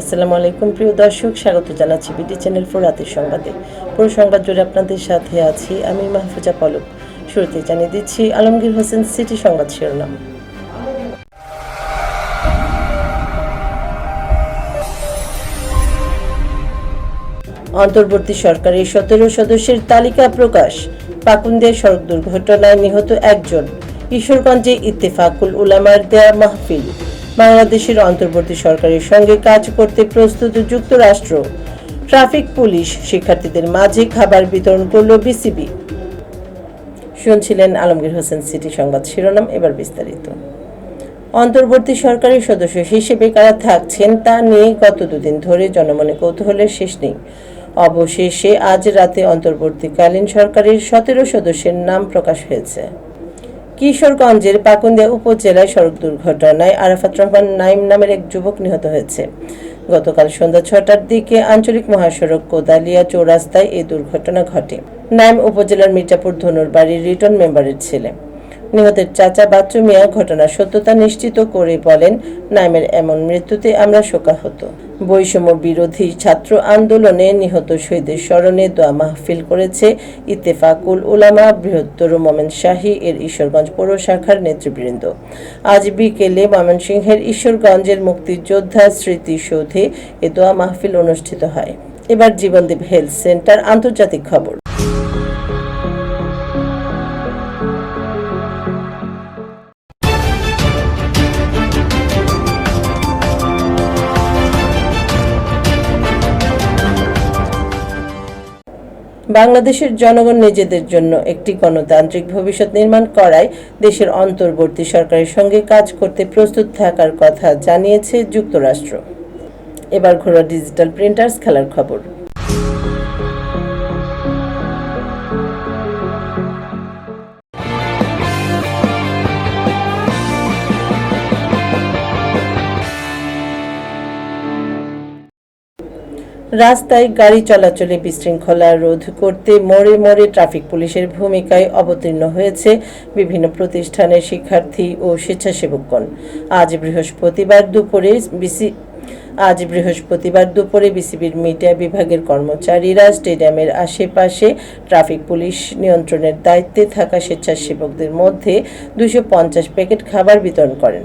আসসালামু আলাইকুম, প্রিয় দর্শক, স্বাগত জানাচ্ছি বিডি চ্যানেল ফোর রাতের সংবাদে। পুরো সংবাদ জুড়ে আপনাদের সাথে আছি আমি মাহফুজা পলক। শুরুতে জানিয়ে দিচ্ছি আলমগীর হোসেন সিটি সংবাদ শিরোনাম। অন্তর্বর্তী সরকারের সতেরো সদস্যের তালিকা প্রকাশ। পাকুন্দিয়া সড়ক দুর্ঘটনায় নিহত একজন। ঈশ্বরগঞ্জে ইত্তেফাকুল উলামার দেয়া মাহফিল। বাংলাদেশের অন্তর্বর্তী সরকারের সঙ্গে কাজ করতে প্রস্তুত যুক্তরাষ্ট্র। ট্রাফিক পুলিশ শিক্ষার্থীদের মাঝে খাবার বিতরণ করল বিসিবি। শুনছিলেন আলমগীর হোসেন সিটি সংবাদ শিরোনাম, এবার বিস্তারিত। অন্তর্বর্তী সরকারের সদস্য হিসেবে কারা থাকছেন তা নিয়ে গত দুদিন ধরে জনমনে কৌতূহলের শেষ নেই। অবশেষে আজ রাতে অন্তর্বর্তীকালীন সরকারের সতেরো সদস্যের নাম প্রকাশ হয়েছে। কিশোরগঞ্জের পাকুন্দিয়া উপজেলায় সড়ক দুর্ঘটনায় আরাফাত রহমান নাইম নামের এক যুবক নিহত হয়েছে। গতকাল সন্ধ্যা ছটার দিকে আঞ্চলিক মহাসড়ক কোদালিয়া চৌরাস্তায় এই দুর্ঘটনা ঘটে। নাইম উপজেলার মির্জাপুর ধনুর বাড়ির রিটার্ন মেম্বারের ছেলে। নিহতের চাচা বাচ্চু মিয়া ঘটনার সত্যতা নিশ্চিত করে বলেন, নাইমের এমন মৃত্যুতে আমরা শোকাহত। বৈষম্য বিরোধী ছাত্র আন্দোলনে নিহত শহীদের স্মরণে দোয়া মাহফিল করেছে ইত্তেফাকুল উলামা বৃহত্তর মোমেন শাহী এর ঈশ্বরগঞ্জ পৌর শাখার নেতৃবৃন্দ। আজ বিকেলে ময়মনসিংহের ঈশ্বরগঞ্জের মুক্তিযোদ্ধা স্মৃতিসৌধে এ দোয়া মাহফিল অনুষ্ঠিত হয়। এবার জীবনদীপ হেলথ সেন্টার আন্তর্জাতিক খবর। বাংলাদেশের জনগণ নিজেদের জন্য একটি গণতান্ত্রিক ভবিষ্যৎ নির্মাণ করায় দেশের অন্তর্বর্তী সরকারের সঙ্গে কাজ করতে প্রস্তুত থাকার কথা জানিয়েছে যুক্তরাষ্ট্র। এবার ঘোরা ডিজিটাল প্রিন্টার্স খেলার খবর। রাস্তায় গাড়ি চলাচলে বিশৃঙ্খলা রোধ করতে মোড়ে মোড়ে ট্রাফিক পুলিশের ভূমিকায় অবতীর্ণ হয়েছে বিভিন্ন প্রতিষ্ঠানের শিক্ষার্থী ও স্বেচ্ছাসেবকগণ। আজ বৃহস্পতিবার দুপুরে বিসি আজ বৃহস্পতিবার দুপুরে বিসিবির মিডিয়া বিভাগের কর্মচারীরা স্টেডিয়ামের আশেপাশে ট্রাফিক পুলিশ নিয়ন্ত্রণের দায়িত্বে থাকা স্বেচ্ছাসেবকদের মধ্যে দুশো প্যাকেট খাবার বিতরণ করেন।